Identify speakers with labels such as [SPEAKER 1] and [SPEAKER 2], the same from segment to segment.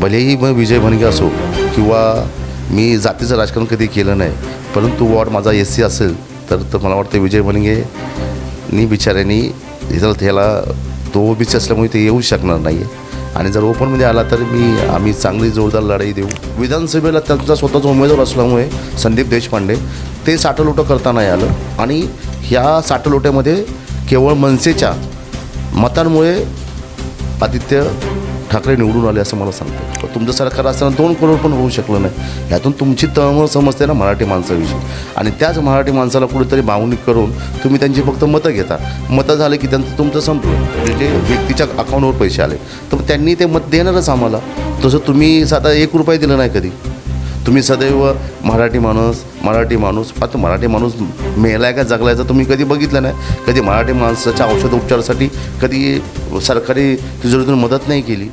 [SPEAKER 1] भलेही मग विजय भनगे असो किंवा मी जातीचं राजकारण कधी केलं नाही परंतु वॉर्ड माझा एस सी असेल तर तर मला वाटतं विजय भणगे नी बिचाऱ्यांनी इथं त्याला तो ओबीसी असल्यामुळे ते येऊ शकणार नाही आहे आणि जर ओपनमध्ये आला तर मी आम्ही चांगली जोरदार लढाई देऊ. विधानसभेला त्यांचा स्वतःचा उमेदवार असल्यामुळे संदीप देशपांडे ते साठलोटं करता नाही आलं. आणि ह्या साठलोट्यामध्ये केवळ मनसेच्या मतांमुळे आदित्य ठाकरे निवडून आले असं मला सांगतं पण तुमचं सरकार असताना दोन करोड पण होऊ शकलं नाही. ह्यातून तुमची तळमळ समजते ना मराठी माणसाविषयी. आणि त्याच मराठी माणसाला कुठेतरी भावनिक करून तुम्ही त्यांची फक्त मतं घेता. मतं झाले की त्यांचं तुमचं संपलं. म्हणजे व्यक्तीच्या अकाउंटवर पैसे आले. तर त्यांनी ते मत देणारच आम्हाला. तसं तुम्ही साधा एक रुपये दिलं नाही कधी. तुम्ही सदैव मराठी माणूस मराठी माणूस आता मराठी माणूस मेलाय का जगलायचा तुम्ही कधी बघितलं नाही? कधी मराठी माणसाच्या औषध उपचारासाठी कधी सरकारी तिजोरीतून मदत नाही केली?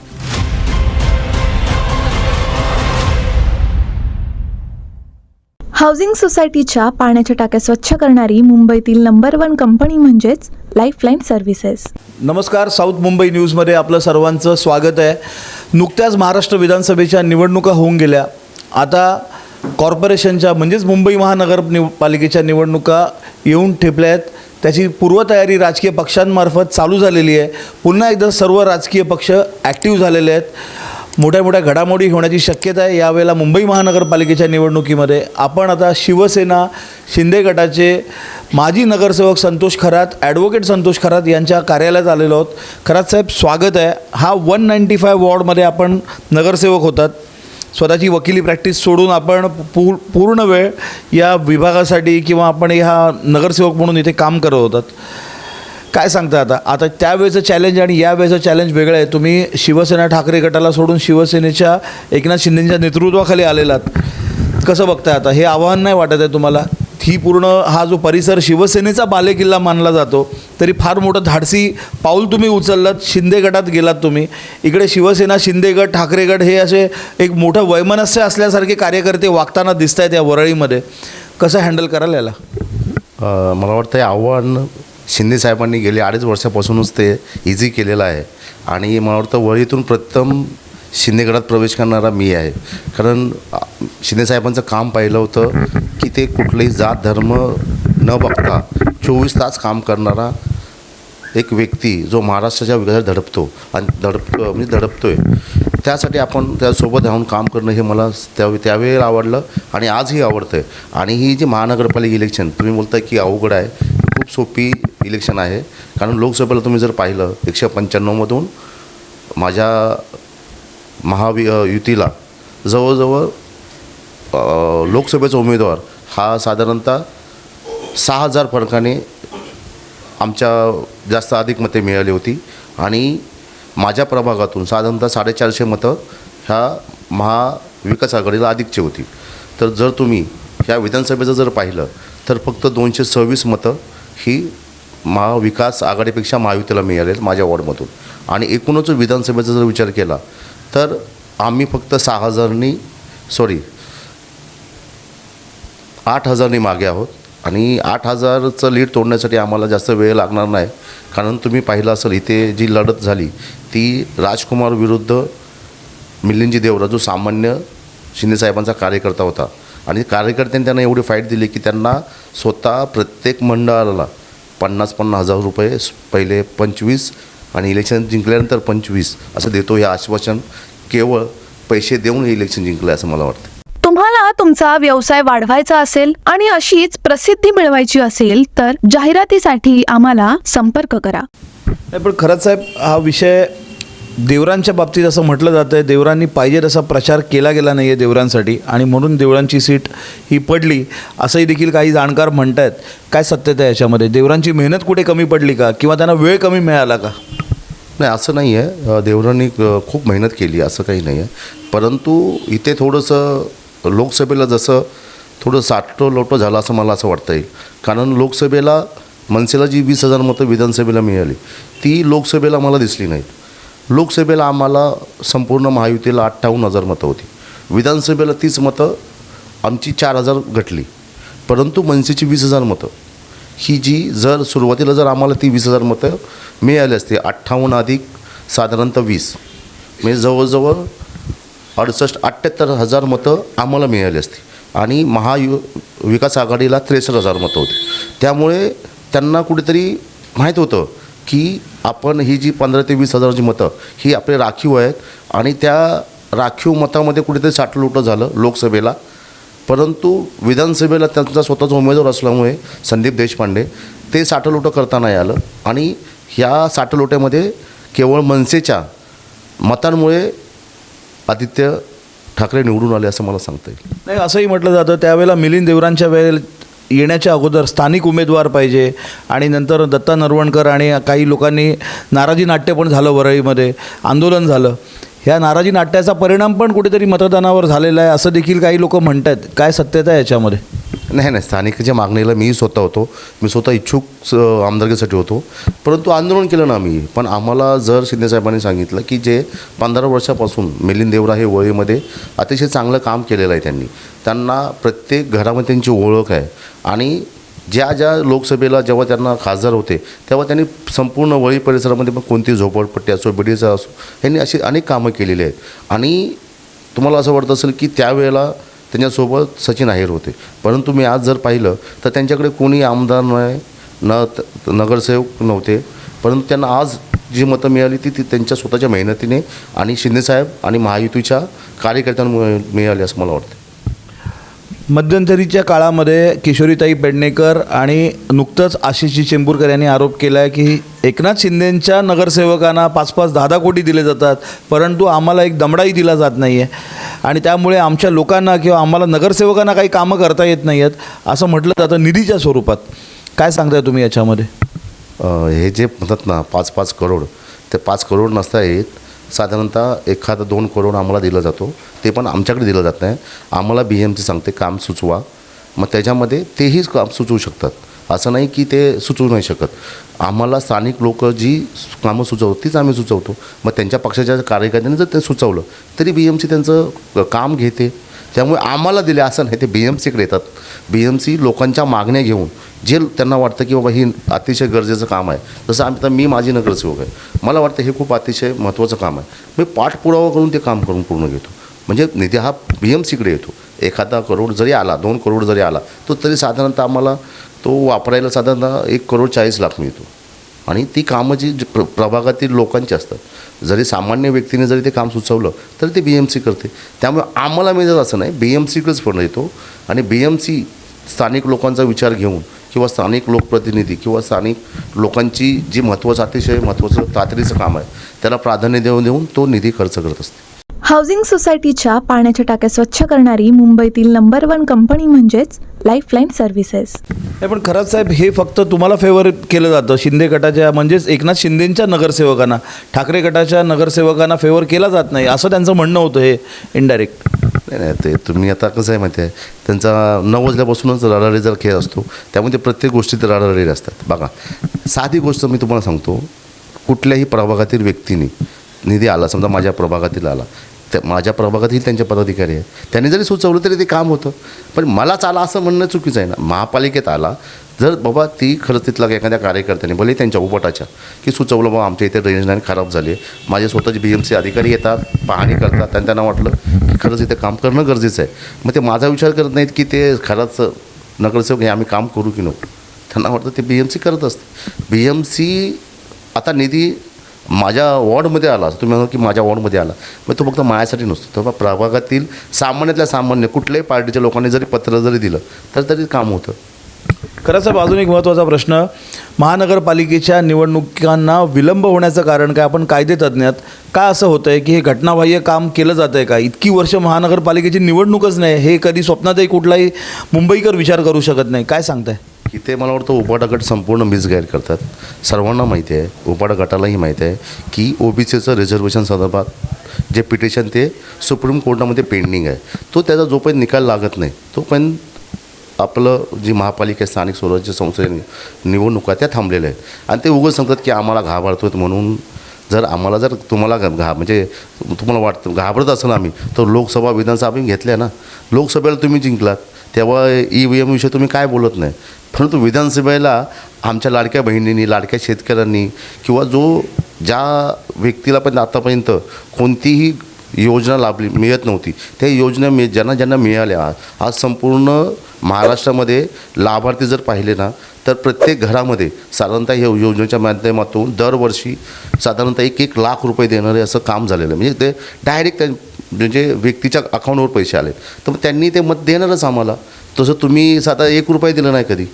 [SPEAKER 2] हाऊसिंग सोसायटीच्या पाण्याच्या टाक्या स्वच्छ करणारी मुंबईतील नंबर वन कंपनी म्हणजेच लाईफलाईन सर्व्हिसेस
[SPEAKER 3] नमस्कार साऊथ मुंबई न्यूजमध्ये आपलं सर्वांचं स्वागत आहे. नुकत्याच महाराष्ट्र विधानसभेच्या निवडणुका होऊन गेल्या. आता कॉर्पोरेशनच्या म्हणजेच मुंबई महानगर निव पालिकेच्या निवडणुका येऊन ठेपल्या आहेत. त्याची पूर्वतयारी राजकीय पक्षांमार्फत चालू झालेली आहे. पुन्हा एकदा सर्व राजकीय पक्ष ॲक्टिव्ह झालेले आहेत. मोठ्या मोठ्या घडामोडी होण्याची शक्यता आहे. यावेळेला मुंबई महानगरपालिकेच्या निवडणुकीमध्ये आपण आता शिवसेना शिंदे गटाचे माजी नगरसेवक संतोष खरात ॲडव्होकेट संतोष खरात यांच्या कार्यालयात आलेलो आहोत. खरात साहेब स्वागत आहे. हा वन नाईंटी फाय वॉर्डमध्ये आपण नगरसेवक होतात. स्वतःची वकिली प्रॅक्टिस सोडून आपण पू पूर्ण वेळ या विभागासाठी किंवा आपण ह्या नगरसेवक म्हणून इथे काम करत होतात. काय सांगता आता? आता त्यावेळेचं चॅलेंज आणि यावेळेचं चॅलेंज वेगळं आहे. तुम्ही शिवसेना ठाकरे गटाला सोडून शिवसेनेच्या एकनाथ शिंदेच्या नेतृत्वाखाली आलेलात. कसं बघताय आता? हे आव्हान नाही वाटत आहे तुम्हाला? ही पूर्ण हा जो परिसर शिवसेनेचा बालेकिल्ला मानला जातो तरी फार मोठं धाडसी पाऊल तुम्ही उचललात शिंदे गटात गेलात तुम्ही. इकडे शिवसेना शिंदे गट ठाकरे गट हे असे एक मोठं वैमनस्य असल्यासारखे कार्यकर्ते वागताना दिसत आहेत या वरळीमध्ये. कसं हँडल कराल याला?
[SPEAKER 1] मला वाटतं हे आव्हान शिंदे साहेबांनी गेले अडीच वर्षापासूनच ते इझी केलेलं आहे. आणि मला वाटतं वळीतून प्रथम शिंदेगडात प्रवेश करणारा मी आहे. कारण शिंदेसाहेबांचं काम पाहिलं होतं की ते कुठलेही जात धर्म न बघता चोवीस तास काम करणारा एक व्यक्ती जो महाराष्ट्राच्या विकासात धडपतो आणि धडपतो म्हणजे धडपतोय. त्यासाठी आपण त्यासोबत राहून काम करणं हे मला त्या त्यावेळेला आवडलं आणि आजही आवडतं आहे आणि ही जी महानगरपालिका इलेक्शन तुम्ही बोलताय की अवघड आहे. खूप सोपी इलेक्शन आहे. कारण लोकसभेला तुम्ही जर पाहिलं एकशे पंच्याण्णवमधून माझ्या महावि युतीला जवळजवळ लोकसभेचा उमेदवार हा साधारणतः सहा हजार फरकाने आमच्या जास्त अधिक मते मिळाली होती. आणि माझ्या प्रभागातून साधारणतः साडेचारशे मतं ह्या महाविकास आघाडीला अधिकची होती. तर जर तुम्ही ह्या विधानसभेचं जर पाहिलं तर फक्त दोनशे सव्वीस मतं ही महाविकास आघाडीपेक्षा महायुतीला मिळालेत माझ्या वॉर्डमधून. आणि एकूणच विधानसभेचा जर विचार केला तर आम्ही फक्त सहा हजारनी सॉरी आठ हजारनी मागे आहोत. आणि आठ हजारचं लीड तोडण्यासाठी आम्हाला जास्त वेळ लागणार नाही. कारण तुम्ही पाहिलं असेल इथे जी लढत झाली ती राजकुमार विरुद्ध मिलिंदजी देवरा जो सामान्य शिंदेसाहेबांचा कार्यकर्ता होता. आणि कार्यकर्त्यांनी त्यांना एवढी फाईट दिली की त्यांना स्वतः प्रत्येक मंडळाला पन्नास पन्नास हजार रुपये पहिले पंचवीस आणि इलेक्शन जिंकल्यानंतर पंचवीस असं देतो हे आश्वासन केवळ पैसे देऊन हे इलेक्शन जिंकलं असं मला वाटतं.
[SPEAKER 2] तुम्हाला तुमचा व्यवसाय वाढवायचा असेल आणि अशीच प्रसिद्धी मिळवायची असेल तर जाहिरातीसाठी आम्हाला संपर्क करा.
[SPEAKER 3] नाही पण खरंच साहेब हा विषय देवरांच्या बाबतीत असं म्हटलं जातं आहे देवरांनी पाहिजे तसा प्रचार केला गेला नाही आहे देवरांसाठी आणि म्हणून देवरांची सीट ही पडली. असंही देखील काही जाणकार म्हणत आहेत काय सत्यता आहे याच्यामध्ये? देवरांची मेहनत कुठे कमी पडली का? किंवा त्यांना वेळ कमी मिळाला का?
[SPEAKER 1] नाही असं नाही आहे देवरांनी खूप मेहनत केली असं काही नाही आहे परंतु इथे थोडंसं लोकसभेला जसं थोडं साठो लोटो झालं असं मला असं वाटता येईल कारण लोकसभेला मनसेला जी वीस हजार मतं विधानसभेला मिळाली ती लोकसभेला मला दिसली नाहीत. लोकसभेला आम्हाला संपूर्ण महायुतीला अठ्ठावन्न हजार मतं होती. विधानसभेला तीच मतं आमची चार हजार घटली. परंतु मनसेची वीस हजार मतं. ही जी जर सुरुवातीला जर आम्हाला ती वीस हजार मतं मिळाली असते अठ्ठावन्न अधिक साधारणतः वीस. म्हणजे जवळजवळ अडुसष्ट अठ्ठ्याहत्तर हजार मतं आम्हाला मिळाली असती. आणि महायु विकास आघाडीला त्रेसष्ट हजार मतं होती. त्यामुळे त्यांना कुठेतरी माहीत होतं की आपण ही जी पंधरा ते वीस हजाराची मतं ही आपले राखीव आहेत आणि त्या राखीव मतामध्ये कुठेतरी साठलोटं झालं लोकसभेला. परंतु विधानसभेला त्यांचा स्वतःचा उमेदवार असल्यामुळे संदीप देशपांडे ते साठलोटं करता नाही आलं. आणि ह्या साठलोट्यामध्ये केवळ मनसेच्या मतांमुळे आदित्य ठाकरे निवडून आले असं मला सांगता येईल.
[SPEAKER 3] नाही असंही म्हटलं जातं. त्यावेळेला मिलिंद देवरांच्या वेळेला येण्याच्या अगोदर स्थानिक उमेदवार पाहिजे आणि नंतर दत्ता नरवणकर आणि काही लोकांनी नाराजी नाट्य पण झालं वरळीमध्ये आंदोलन झालं. ह्या नाराजी नाट्याचा परिणाम पण कुठेतरी मतदानावर झालेला आहे असं देखील काही लोक म्हणत आहेत काय सत्यता आहे याच्यामध्ये?
[SPEAKER 1] नाही नाही स्थानिकच्या मागणीला मी स्वतः होतो. मी स्वतः इच्छुक आमदारकीसाठी होतो. परंतु आंदोलन केलं ना आम्ही पण आम्हाला जर शिंदेसाहेबांनी सांगितलं की जे पंधरा वर्षापासून मिलिंद देवरा हे वळीमध्ये अतिशय चांगलं काम केलेलं आहे त्यांनी. त्यांना प्रत्येक घरामध्ये त्यांची ओळख आहे. आणि ज्या ज्या लोकसभेला जेव्हा त्यांना खासदार होते तेव्हा त्यांनी संपूर्ण वळी परिसरामध्ये पण कोणती झोपडपट्टी असो बिडीचा असो यांनी अशी अनेक कामं केलेली आहेत. आणि तुम्हाला असं वाटत असेल की त्यावेळेला त्यांच्यासोबत सचिन आहेर होते. परंतु मी आज जर पाहिलं तर त्यांच्याकडे कोणी आमदार नाही न त- नगरसेवक नव्हते. परंतु त्यांना आज जी मतं मिळाली ती ती त्यांच्या स्वतःच्या मेहनतीने आणि शिंदेसाहेब आणि महायुतीच्या कार्यकर्त्यांमुळे मिळाली असं मला वाटतं.
[SPEAKER 3] मध्यंतरीच्या काळामध्ये किशोरीताई पेडणेकर आणि नुकतंच आशिषजी चेंबूरकर यांनी आरोप केला आहे की एकनाथ शिंदेंच्या नगरसेवकांना पाच पाच दहा दहा कोटी दिले जातात परंतु आम्हाला एक दमडाही दिला जात नाही आहे आणि त्यामुळे आमच्या लोकांना किंवा आम्हाला नगरसेवकांना काही कामं करता येत नाही आहेत असं म्हटलं जातं निधीच्या स्वरूपात. काय सांगताय तुम्ही याच्यामध्ये?
[SPEAKER 1] हे जे म्हणतात ना पाच पाच करोड ते पाच करोड नसता येत साधारणतः एखादं दोन करोड आम्हाला दिलं जातो. ते पण आमच्याकडे दिलं जात नाही. आम्हाला बी एम सी सांगते काम सुचवा. मग त्याच्यामध्ये तेही काम सुचवू शकतात. असं नाही की ते सुचवू नाही शकत. आम्हाला स्थानिक लोक जी कामं सुचवतात तीच आम्ही सुचवतो. मग त्यांच्या पक्षाच्या कार्यकर्त्यांनी जर ते सुचवलं तरी बी एम सी त्यांचं काम घेते. त्यामुळे आम्हाला दिले असं नाही ते बी एम सीकडे येतात. बी एम सी लोकांच्या मागण्या घेऊन जे त्यांना वाटतं की बाबा ही अतिशय गरजेचं काम आहे तसं आम्ही तर मी माझी नगरसेवक आहे. मला वाटतं हे खूप अतिशय महत्त्वाचं काम आहे. मी पाठपुरावा करून ते काम करून पूर्ण घेतो. म्हणजे निधी हा बी एम सीकडे येतो. एखादा करोड जरी आला दोन करोड जरी आला तो तरी साधारणतः आम्हाला तो वापरायला साधारणतः एक करोड चाळीस लाख मिळतो. आणि ती कामं जी जी प्र प्रभागातील लोकांची असतात. जरी सामान्य व्यक्तीने जरी ते काम सुचवलं तरी ते बी एम सी करते. त्यामुळे आम्हाला मिळत असं नाही बी एम सीकडेच फंड येतो. आणि बी एम सी स्थानिक लोकांचा विचार घेऊन किंवा स्थानिक लोकप्रतिनिधी किंवा स्थानिक लोकांची जी महत्त्वाचं अतिशय महत्त्वाचं तातडीचं काम आहे त्याला प्राधान्य देऊन देऊन तो निधी खर्च करत असते.
[SPEAKER 2] हाऊसिंग सोसायटीच्या पाण्याच्या टाक्या स्वच्छ करणारी मुंबईतील नंबर वन कंपनी म्हणजेच लाईफलाईन सर्व्हिसेस
[SPEAKER 3] नाही पण खरंच साहेब हे फक्त तुम्हाला फेवर केलं जातं. शिंदे गटाच्या म्हणजेच एकनाथ शिंदेंच्या नगरसेवकांना ठाकरे गटाच्या नगरसेवकांना फेवर केला जात नाही असं त्यांचं म्हणणं होतं हे इनडायरेक्ट
[SPEAKER 1] नाही नाही ते तुम्ही आता कसं आहे माहिती आहे त्यांचा नऊ वाजल्यापासूनच रडारडीचा खेळ असतो त्यामुळे ते प्रत्येक गोष्टीत रडारडी असतात. बघा साधी गोष्ट मी तुम्हाला सांगतो कुठल्याही प्रभागातील व्यक्तीने निधी आला समजा माझ्या प्रभागातील आला त्या माझ्या प्रभागातील त्यांचे पदाधिकारी आहे त्यांनी जरी सुचवलं तरी ते काम होतं पण मलाच आला असं म्हणणं चुकीचं आहे ना. महापालिकेत आला जर बाबा ती खरंच तिथला एखाद्या कार्यकर्त्याने भले त्यांच्या उपटाच्या की सुचवलं बाबा आमच्या इथे ड्रेनेज लाईन खराब झाली माझे स्वतःचे बी एम सी अधिकारी येतात पाहणी करतात आणि त्यांना वाटलं की खरंच इथे काम करणं गरजेचं आहे. मग ते माझा विचार करत नाहीत की ते खरंच नगरसेवक हे आम्ही काम करू की नको. त्यांना वाटतं ते बी एम सी करत असते. बी एम सी आता निधी माझ्या वॉर्डमध्ये आला तुम्ही म्हणा की माझ्या वॉर्डमध्ये आला मग तो फक्त माझ्यासाठी नसतो. तेव्हा प्रभागातील सामान्यातल्या सामान्य कुठल्याही पार्टीच्या लोकांनी जरी पत्र जरी दिलं तर तरी काम होतं.
[SPEAKER 3] खरं साहेब अजून एक महत्त्वाचा प्रश्न. महानगरपालिकेच्या निवडणुकांना विलंब होण्याचं कारण काय? आपण कायदेतज्ञात का असं होतं आहे की हे घटनाबाह्य काम केलं जातं आहे का? इतकी वर्ष महानगरपालिकेची निवडणूकच नाही. हे कधी स्वप्नातही कुठलाही मुंबईकर विचार करू शकत नाही. काय सांगताय?
[SPEAKER 1] की ते मला वाटतं उपाटा गट संपूर्ण मिसगाईड करतात. सर्वांना माहिती आहे. उपाटा गटालाही माहिती आहे की ओ बी सीचं रिझर्वेशन संदर्भात जे पिटिशन ते सुप्रीम कोर्टामध्ये पेंडिंग आहे. तो त्याचा जोपर्यंत निकाल लागत नाही तोपर्यंत आपलं जी महापालिका स्थानिक स्वराज्य संस्थे निवडणुका त्या थांबलेल्या आहेत. आणि ते उगाच सांगतात की आम्हाला घाबरतो म्हणून जर आम्हाला जर तुम्हाला घा घा- म्हणजे तुम्हाला वाटतं घाबरत असेल आम्ही तर लोकसभा विधानसभा आम्ही घेतल्या ना. लोकसभेला तुम्ही जिंकलात. तेव्हा ई व्ही एमविषयी तुम्ही काय बोलत नाही. परंतु विधानसभेला आमच्या लाडक्या बहिणींनी लाडक्या शेतकऱ्यांनी किंवा जो ज्या व्यक्तीला पण आतापर्यंत कोणतीही योजना लाभली मिळत नव्हती त्या योजना मि ज्यांना ज्यांना मिळाल्या आज संपूर्ण महाराष्ट्रामध्ये लाभार्थी जर पाहिले ना तर प्रत्येक घरामध्ये साधारणतः या योजनेच्या माध्यमातून दरवर्षी साधारणतः एक एक लाख रुपये देणारे असं काम झालेलं आहे. म्हणजे ते डायरेक्ट त्या म्हणजे व्यक्तीच्या अकाउंटवर पैसे आले तर मग त्यांनी ते मत देणारच आम्हाला. तसं तुम्ही साधा एक रुपये दिलं नाही कधी.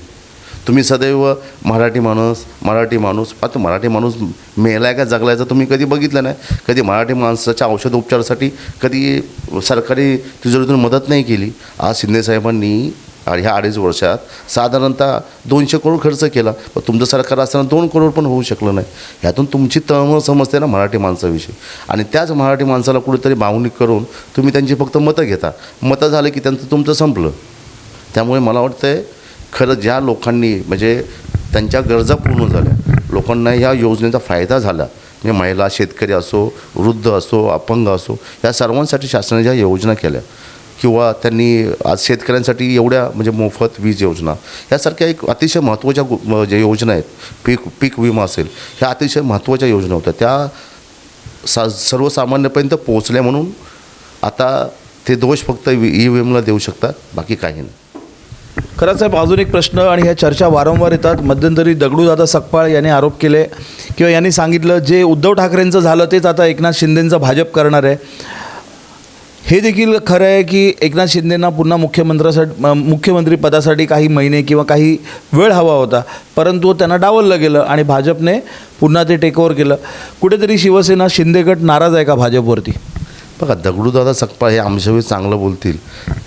[SPEAKER 1] तुम्ही सदैव मराठी माणूस मराठी माणूस आता मराठी माणूस मेलाय का जगलायचं तुम्ही कधी बघितलं नाही. कधी मराठी माणसाच्या औषध उपचारासाठी कधी सरकारी तिजोरीतून मदत नाही केली. आज शिंदेसाहेबांनी आणि ह्या अडीच वर्षात साधारणतः दोनशे करोड खर्च केला. पण तुमचं सरकार असताना दोन करोड पण होऊ शकलं नाही. ह्यातून तुमची तळमळ समजते ना मराठी माणसाविषयी आणि त्याच मराठी माणसाला कुठेतरी भावनिक करून तुम्ही त्यांची फक्त मतं घेता. मतं झालं की त्यांचं तुमचं संपलं. त्यामुळे मला वाटतं खरं ज्या लोकांनी म्हणजे त्यांच्या गरजा पूर्ण झाल्या. लोकांना ह्या योजनेचा फायदा झाला. म्हणजे महिला शेतकरी असो वृद्ध असो अपंग असो या सर्वांसाठी शासनाने ज्या योजना केल्या. किंवा त्यांनी आज शेतकऱ्यांसाठी एवढ्या म्हणजे मोफत वीज योजना यासारख्या एक अतिशय महत्त्वाच्या गो- ज्या योजना आहेत पीक पीक विमा असेल ह्या अतिशय महत्त्वाच्या योजना होत्या. त्या सा सर्वसामान्यपर्यंत पोहोचल्या म्हणून आता ते दोष फक्त ई व्ही एमला देऊ शकतात बाकी काही नाही.
[SPEAKER 3] खरंच साहेब अजून एक प्रश्न आणि ह्या चर्चा वारंवार येतात. मध्यंतरी दगडूदादा सकपाळ यांनी आरोप केले किंवा यांनी सांगितलं जे उद्धव ठाकरेंचं झालं तेच आता एकनाथ शिंदेंचं भाजप करणार आहे. हे देखील खरं आहे की एकनाथ शिंदेंना पुन्हा मुख्यमंत्र्यासाठी मुख्यमंत्रीपदासाठी मुख्यमंत्री पदासाठी काही महिने किंवा काही वेळ हवा होता. परंतु त्यांना डावललं गेलं आणि भाजपने पुन्हा ते टेकओव्हर केलं. कुठेतरी शिवसेना शिंदेगट नाराज आहे का भाजपवरती?
[SPEAKER 1] बघा दगडूदादा सकपा हे आमच्याविषयी चांगलं बोलतील.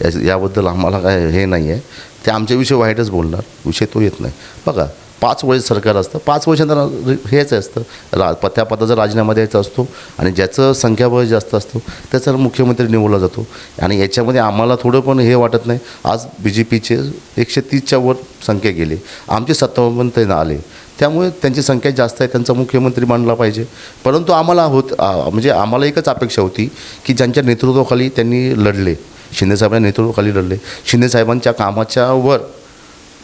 [SPEAKER 1] या- याबद्दल आम्हाला काय हे नाही आहे ते आमच्याविषयी वाईटच बोलणार. विषय तो येत नाही. बघा पाच वर्ष सरकार असतं. पाच वर्षांना हेच असतं. रा प- त्या पदाचा राजीनामा द्यायचा असतो आणि ज्याचं संख्याबळ जास्त असतो त्याचा मुख्यमंत्री निवडला जातो. आणि याच्यामध्ये आम्हाला थोडं पण हे वाटत नाही. आज बी जे पीचे एकशे तीसच्या वर संख्या गेली. आमचे सत्तावन्न ते आले. त्यामुळे त्यांची संख्या जास्त आहे त्यांचा मुख्यमंत्री मानला पाहिजे. परंतु आम्हाला होत म्हणजे आम्हाला एकच अपेक्षा होती की ज्यांच्या नेतृत्वाखाली त्यांनी लढले. शिंदेसाहेबांच्या नेतृत्वाखाली लढले. शिंदेसाहेबांच्या कामाच्यावर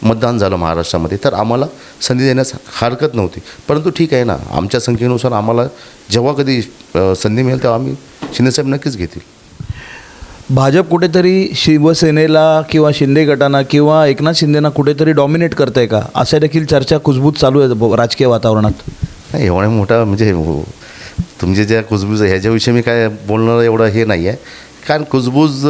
[SPEAKER 1] मतदान झालं महाराष्ट्रामध्ये. तर आम्हाला संधी देण्यास हरकत नव्हती. परंतु ठीक आहे ना आमच्या संख्येनुसार आम्हाला जेव्हा कधी संधी मिळेल तेव्हा आम्ही शिंदेसाहेब नक्कीच घेतील.
[SPEAKER 3] भाजप कुठेतरी शिवसेनेला किंवा शिंदे गटांना किंवा एकनाथ शिंदेना कुठेतरी डॉमिनेट करते का? अशा देखील चर्चा कुजबूज चालू आहे राजकीय वातावरणात.
[SPEAKER 1] नाही एवढा मोठा म्हणजे हो, तुमचे ज्या कुजबूज आहे ह्याच्याविषयी मी काय बोलणं एवढं हे नाही आहे कारण कुजबूज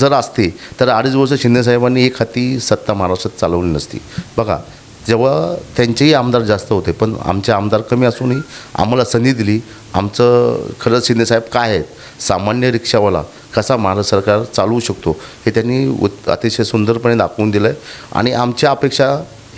[SPEAKER 1] जर असते तर अडीच वर्ष शिंदेसाहेबांनी एक हाती सत्ता महाराष्ट्रात चालवली नसती. बघा जेव्हा त्यांचेही आमदार जास्त होते पण आमचे आमदार कमी असूनही आम्हाला संधी दिली. आमचं खरंच शिंदेसाहेब काय आहेत? सामान्य रिक्षावाला कसा महाराष्ट्र सरकार चालवू शकतो? हे त्यांनी उत अतिशय सुंदरपणे दाखवून दिलं आहे आणि आमच्या अपेक्षा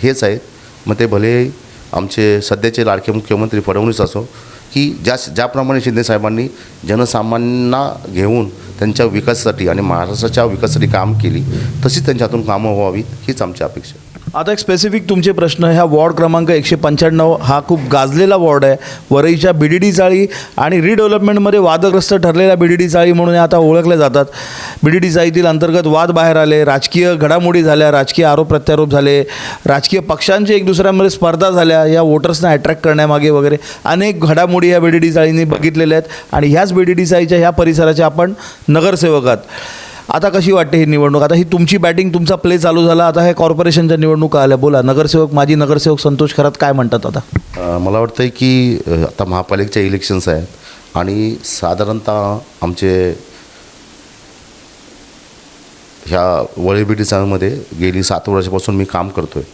[SPEAKER 1] हेच आहेत. मग ते भले आमचे सध्याचे लाडके मुख्यमंत्री फडणवीस असो की ज्या ज्याप्रमाणे शिंदेसाहेबांनी जनसामान्यांना घेऊन त्यांच्या विकासासाठी आणि महाराष्ट्राच्या विकासासाठी काम केली तशीच त्यांच्या हातून कामं व्हावीत हीच आमची अपेक्षा आहे.
[SPEAKER 3] आता एक स्पेसिफिक तुमचे प्रश्न ह्या वॉर्ड क्रमांक एकशे पंच्याण्णव हा खूप गाजलेला वॉर्ड आहे. वरईच्या बी डी डी चाळी आणि रिडेव्हलपमेंटमध्ये वादग्रस्त ठरलेल्या बी डी डी चाळी म्हणून आता ओळखल्या जातात. बी डी डी चाळीतील अंतर्गत वाद बाहेर आले. राजकीय घडामोडी झाल्या. राजकीय आरोप प्रत्यारोप झाले. राजकीय पक्षांची एक दुसऱ्यामध्ये स्पर्धा झाल्या. या वोटर्सना अट्रॅक्ट करण्यामागे वगैरे अनेक घडामोडी या बी डी डी चाळींनी बघितलेल्या आहेत. आणि ह्याच बी डी डी चाळीच्या ह्या परिसराचे आपण नगरसेवक आहात. आता कशी वाटते ही निवडणूक? आता ही तुमची बॅटिंग तुमचा प्ले चालू झाला आता हे कॉर्पोरेशनच्या निवडणुका आल्या. बोला नगरसेवक माजी नगरसेवक संतोष खरात काय म्हणतात आता?
[SPEAKER 1] मला वाटतं आहे की आता महापालिकेच्या इलेक्शन्स आहेत आणि साधारणतः आमचे ह्या वळीबिटी गेली सात वर्षापासून मी काम करतो आहे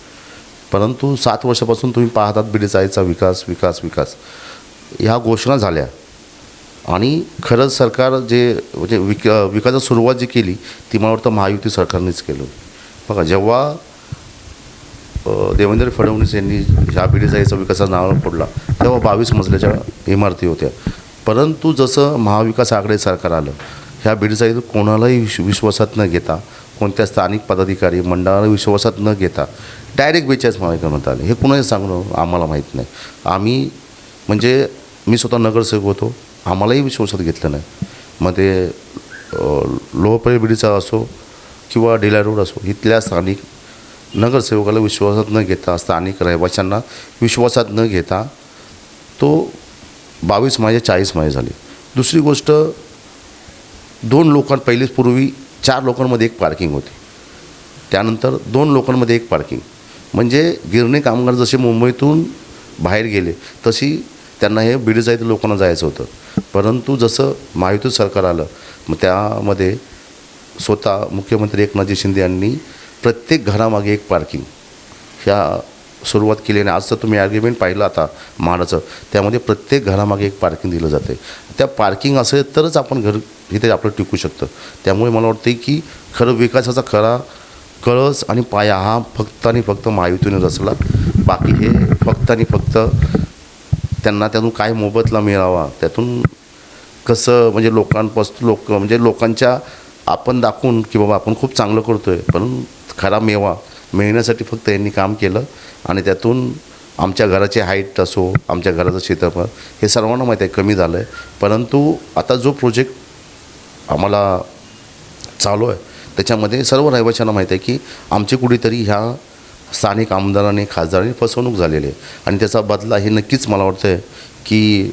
[SPEAKER 1] परंतु सात वर्षापासून तुम्ही पाहतात बिडी चाळीचा विकास विकास विकास. ह्या घोषणा झाल्या. आणि खरंच सरकार जे म्हणजे विक विकासाची सुरुवात जी केली ती मला वाटतं महायुती सरकारनेच केलं. बघा जेव्हा देवेंद्र फडणवीस यांनी ह्या बिडीचाईचा विकासाचा नाव फोडला तेव्हा बावीस मजल्याच्या इमारती होत्या. परंतु जसं महाविकास आघाडी सरकार आलं ह्या बिडीचाई कोणालाही विश विश्वासात न घेता कोणत्या स्थानिक पदाधिकारी मंडळाला विश्वासात न घेता डायरेक्ट बेचाळीस करण्यात आले. हे कुणाही सांगणं आम्हाला माहीत नाही. आम्ही म्हणजे मी स्वतः नगरसेवक होतो. आम्हालाही विश्वासात घेतलं नाही. मग ते लोहपळी बिडीचा असो किंवा डिला रोड असो इथल्या स्थानिक नगरसेवकाला विश्वासात न घेता स्थानिक रहिवाशांना विश्वासात न घेता तो बावीस माझे चाळीस माझे झाले. दुसरी गोष्ट दोन लोकां पहिलेच पूर्वी चार लोकांमध्ये एक पार्किंग होती. त्यानंतर दोन लोकांमध्ये एक पार्किंग म्हणजे गिरणी कामगार जसे मुंबईतून बाहेर गेले तशी त्यांना हे बीड जायचं लोकांना जायचं होतं. परंतु जसं महायुती सरकार आलं मग त्यामध्ये स्वतः मुख्यमंत्री एकनाथजी शिंदे यांनी प्रत्येक घरामागे एक पार्किंग ह्या सुरुवात केली आणि आज तर तुम्ही ॲग्रीमेंट पाहिलं आता म्हाडाचं त्यामध्ये प्रत्येक घरामागे एक पार्किंग दिलं जाते त्या पार्किंग असेल तरच आपण घर इथे आपलं टिकू शकतं. त्यामुळे मला वाटतं की खरं विकासाचा खरा कळस आणि पाया हा फक्त आणि फक्त महायुतीने रचला बाकी हे फक्त आणि फक्त त्यांना त्यातून काय मोबदला मिळावा? त्यातून कसं म्हणजे लोकांपासून लोक म्हणजे लोकांच्या आपण दाखवून की बाबा आपण खूप चांगलं करतो आहे पण खरा मेवा मिळण्यासाठी फक्त यांनी काम केलं आणि त्यातून आमच्या घराची हाईट असो आमच्या घराचं क्षेत्रफळ हे सर्वांना माहीत आहे कमी झालं आहे परंतु आता जो प्रोजेक्ट आम्हाला चालू आहे त्याच्यामध्ये सर्व रहिवाशांना माहीत आहे की आमची कुठेतरी ह्या स्थानिक आमदारांनी खासदारांनी फसवणूक झालेली आहे. आणि त्याचा बदला हे नक्कीच मला वाटतं आहे की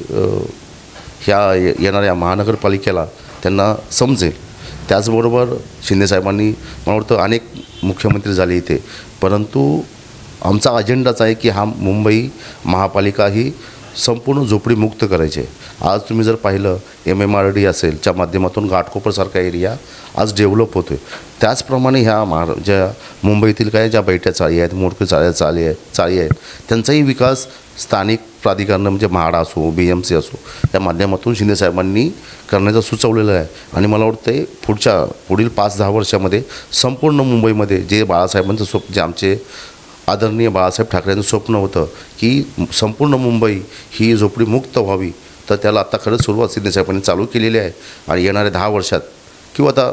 [SPEAKER 1] ह्या येणाऱ्या महानगरपालिकेला त्यांना समजेल. त्याचबरोबर शिंदेसाहेबांनी मला वाटतं अनेक मुख्यमंत्री झाले इथे. परंतु आमचा अजेंडाच आहे की हा मुंबई महापालिका ही संपूर्ण झोपडीमुक्त करायची आहे. आज तुम्ही जर पाहिलं एम एम आर डी असेल च्या माध्यमातून घाटकोपरसारखा एरिया आज डेव्हलप होतो आहे त्याचप्रमाणे ह्या महारा ज्या मुंबईतील काय ज्या बैठ्या चाळी आहेत मोडके चाळ्या चाळी आहेत चाळी आहेत त्यांचाही विकास स्थानिक प्राधिकरण म्हणजे म्हाडा असो बी एम सी असो या माध्यमातून शिंदेसाहेबांनी करण्याचं सुचवलेलं आहे. आणि मला वाटतं आहे पुढच्या पुढील पाच दहा वर्षामध्ये संपूर्ण मुंबईमध्ये जे बाळासाहेबांचं स्वप्न जे आमचे आदरणीय बाळासाहेब ठाकरेंचं स्वप्न होतं की संपूर्ण मुंबई ही झोपडीमुक्त व्हावी. तर त्याला आता खरंच सुरुवात शिंदेसाहेबांनी चालू केलेली आहे. आणि येणाऱ्या दहा वर्षात किंवा आता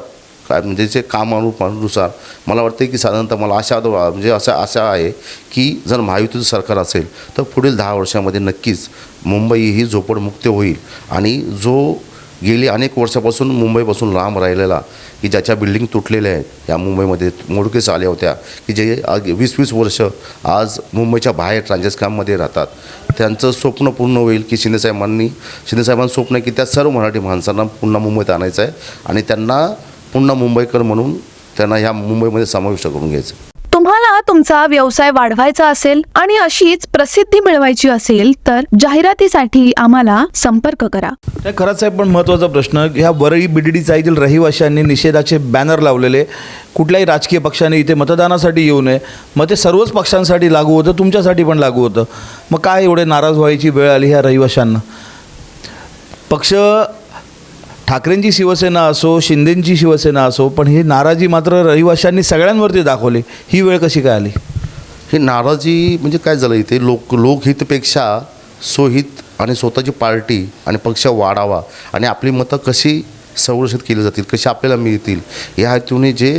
[SPEAKER 1] काय म्हणजे जे कामानुसार मला वाटतं की साधारणतः मला आशा म्हणजे असा आशा आहे की जर महायुतीचं सरकार असेल तर पुढील दहा वर्षामध्ये नक्कीच मुंबई ही झोपडमुक्त होईल. आणि जो गेली अनेक वर्षापासून मुंबईपासून लांब राहिलेला की ज्याच्या बिल्डिंग तुटलेल्या आहेत. या मुंबईमध्ये मोडकेस आल्या होत्या की जे वीस वीस वर्ष आज मुंबईच्या बाहेर ट्रान्झेस्काममध्ये राहतात. त्यांचं स्वप्न पूर्ण होईल की शिंदेसाहेबांनी शिंदेसाहेबांचं स्वप्न आहे की त्या सर्व मराठी माणसांना पुन्हा मुंबईत आणायचं आहे आणि त्यांना पुन्हा मुंबईकर म्हणून त्यांना ह्या मुंबईमध्ये समाविष्ट करून घ्यायचं
[SPEAKER 2] तुम्हाला तुमचा व्यवसाय वाढवायचा असेल आणि अशीच प्रसिद्धी मिळवायची असेल तर जाहिरातीसाठी आम्हाला संपर्क करा.
[SPEAKER 3] खरंच आहे पण महत्त्वाचा प्रश्न ह्या वरळी बिडडी चाळीतील रहिवाशांनी निषेधाचे बॅनर लावलेले. कुठल्याही राजकीय पक्षाने इथे मतदानासाठी येऊ नये. मग ते सर्वच पक्षांसाठी लागू होतं तुमच्यासाठी पण लागू होतं. मग काय एवढे नाराज व्हायची वेळ आली ह्या रहिवाशांना? पक्ष ठाकरेंची शिवसेना असो शिंदेंची शिवसेना असो पण ही नाराजी मात्र रहिवाशांनी सगळ्यांवरती दाखवली. ही वेळ कशी काय आली?
[SPEAKER 1] ही नाराजी म्हणजे काय झालं इथे? लोक लोकहितपेक्षा स्वहित आणि स्वतःची पार्टी आणि पक्ष वाढावा आणि आपली मतं कशी संरक्षित केली जातील कशी आपल्याला मिळतील या हेतूने जे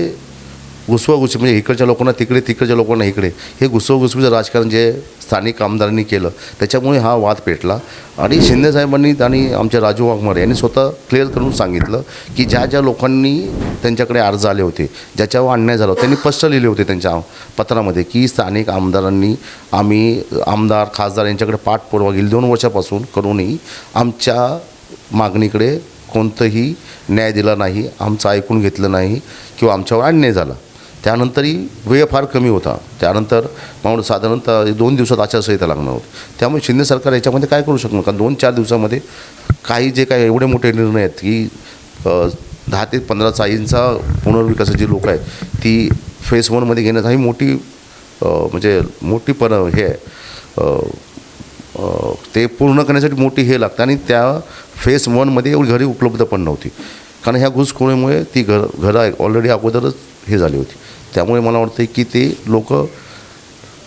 [SPEAKER 1] घुसवाघुसवी म्हणजे इकडच्या लोकांना तिकडे तिकडच्या लोकांना इकडे. हे घुसवाघुसवीचं राजकारण जे स्थानिक आमदारांनी केलं त्याच्यामुळे हा वाद पेटला. आणि शिंदेसाहेबांनी आणि आमचे राजू वाघमारे यांनी स्वतः क्लिअर करून सांगितलं की ज्या ज्या लोकांनी त्यांच्याकडे अर्ज आले होते ज्याच्यावर अन्याय झाला होता, त्यांनी स्पष्ट लिहिले होते त्यांच्या पत्रामध्ये की स्थानिक आमदारांनी आम्ही आमदार खासदार यांच्याकडे पाठपुरावा गेली. दोन वर्षापासून करूनही आमच्या मागणीकडे कोणतंही न्याय दिला नाही आमचं ऐकून घेतलं नाही किंवा आमच्यावर अन्याय झाला. त्यानंतरही वेळ फार कमी होता. त्यानंतर म्हणून साधारणतः दोन दिवसात आचारसंहिता लागणार होती. त्यामुळे शिंदे सरकार याच्यामध्ये काय करू शकणार कारण दोन चार दिवसामध्ये काही जे काही एवढे मोठे निर्णय आहेत की दहा ते पंधरा चाळींचा पुनर्विकासाची लोक आहेत ती फेस वनमध्ये घेण्यात ही मोठी म्हणजे मोठी पण हे आहे. ते पूर्ण करण्यासाठी मोठी हे लागतं. आणि त्या फेस वनमध्ये एवढी घरी उपलब्ध पण नव्हती. कारण ह्या घुसखोरीमुळे ती घर घरं ऑलरेडी अगोदरच हे झाली होती. त्यामुळे मला वाटतं की ते लोक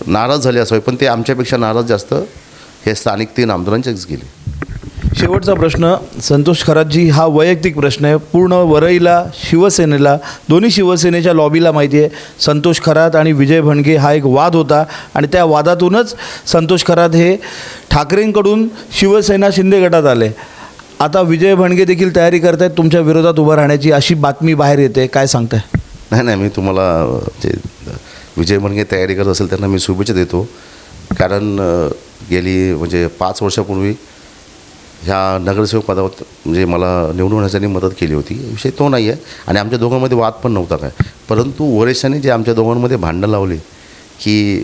[SPEAKER 1] नाराज झाले असावे पण ते आमच्यापेक्षा नाराज जास्त हे स्थानिक तीन आमदारांचेच गेले.
[SPEAKER 3] शेवटचा प्रश्न संतोष खरातजी हा वैयक्तिक प्रश्न आहे. पूर्ण वरईला शिवसेनेला दोन्ही शिवसेनेच्या लॉबीला माहिती आहे. संतोष खरात आणि विजय भणगे हा एक वाद होता आणि त्या वादातूनच संतोष खरात हे ठाकरेंकडून शिवसेना शिंदे गटात आले. आता विजय भणगे देखील तयारी करत आहेत तुमच्या विरोधात उभं राहण्याची अशी बातमी बाहेर येते. काय सांगताय?
[SPEAKER 1] नाही नाही मी तुम्हाला जे विजय म्हणगे तयारी करत असेल त्यांना मी शुभेच्छा देतो. कारण गेली म्हणजे पाच वर्षापूर्वी ह्या नगरसेवक पदावर म्हणजे मला निवडून होण्यासाठी मदत केली होती. विषय तो नाही आहे आणि आमच्या दोघांमध्ये वाद पण नव्हता काय. परंतु वरिष्ठांनी जे आमच्या दोघांमध्ये भांडणं लावले की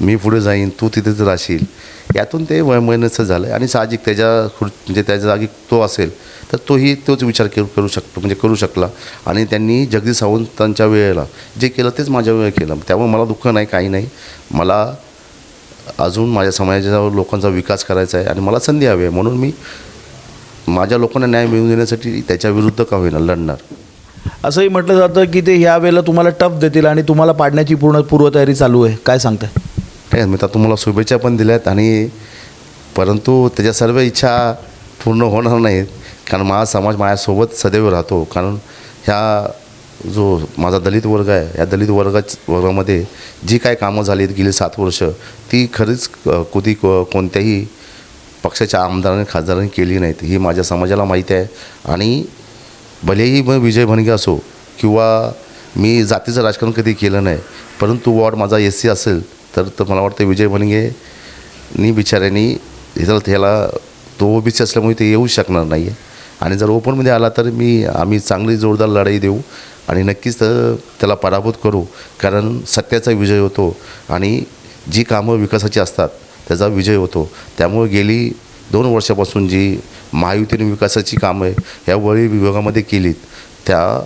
[SPEAKER 1] मी पुढे जाईन तू तिथेच राहशील यातून ते वयमनचं झालं आणि साहजिक त्याच्या म्हणजे त्याच्या जागी तो असेल तर तोही तोच विचार करू करू शकतो म्हणजे करू शकला. आणि त्यांनी जगदीश सावंतांच्या वेळेला जे केलं तेच माझ्या वेळेला केलं. त्यामुळे मला दुःख नाही काही नाही. मला अजून माझ्या समाजाच्या लोकांचा विकास करायचा आहे आणि मला संधी हवी आहे. म्हणून मी माझ्या लोकांना न्याय मिळवून देण्यासाठी त्याच्या विरुद्ध का होईना लढणार.
[SPEAKER 3] असंही म्हटलं जातं की ते ह्या वेळेला तुम्हाला टफ देतील आणि तुम्हाला पाडण्याची पूर्ण पूर्वतयारी चालू आहे. काय सांगताय?
[SPEAKER 1] काय मी तर तुम्हाला शुभेच्छा पण दिल्यात आणि परंतु त्याच्या सर्व इच्छा पूर्ण होणार नाहीत. कारण माझा समाज माझ्यासोबत सदैव राहतो. कारण ह्या जो माझा दलित वर्ग आहे या दलित वर्गाच वर्गामध्ये जी काय कामं झालीत गेली सात वर्ष ती खरीच अ, कधी कोणत्याही पक्षाच्या आमदारांनी खासदारांनी केली नाहीत. ही माझ्या समाजाला माहिती आहे. आणि भलेही मग विजय भणगे असो किंवा मी जातीचं राजकारण कधी केलं नाही परंतु वॉर्ड माझा एस सी असेल तर तर मला वाटतं विजय भणगे नी बिचाऱ्यांनी इथं त्याला तो ओबीसी असल्यामुळे ते येऊ शकणार नाही आहे आणि जर ओपनमध्ये आला तर मी आम्ही चांगली जोरदार लढाई देऊ आणि नक्कीच तर त्याला पराभूत करू कारण सत्याचा विजय होतो आणि जी कामं विकासाची असतात त्याचा विजय होतो. त्यामुळे गेली दोन वर्षापासून जी महायुतीने विकासाची कामं ह्या वळी विभागामध्ये केलीत त्या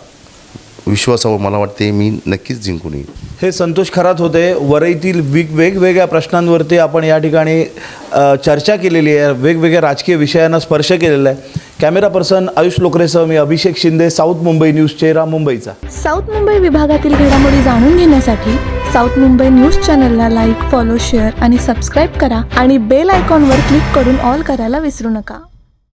[SPEAKER 1] विश्वासावर मला वाटते मी नक्कीच जिंकून येईन.
[SPEAKER 3] हे संतोष खरात होते. वरईतील वेग वेगवेगळ्या प्रश्नांवरती आपण या ठिकाणी चर्चा केलेली आहे. वेगवेगळ्या राजकीय विषयांना स्पर्श केलेला आहे. कॅमेरा पर्सन आयुष लोकरेसह मी अभिषेक शिंदे साऊथ मुंबई न्यूज चेहरा मुंबईचा.
[SPEAKER 2] साऊथ मुंबई विभागातील घडामोडी जाणून घेण्यासाठी साऊथ मुंबई न्यूज चॅनलला लाईक फॉलो शेअर आणि सबस्क्राईब करा आणि बेल आयकॉनवर क्लिक करून ऑल करायला विसरू नका.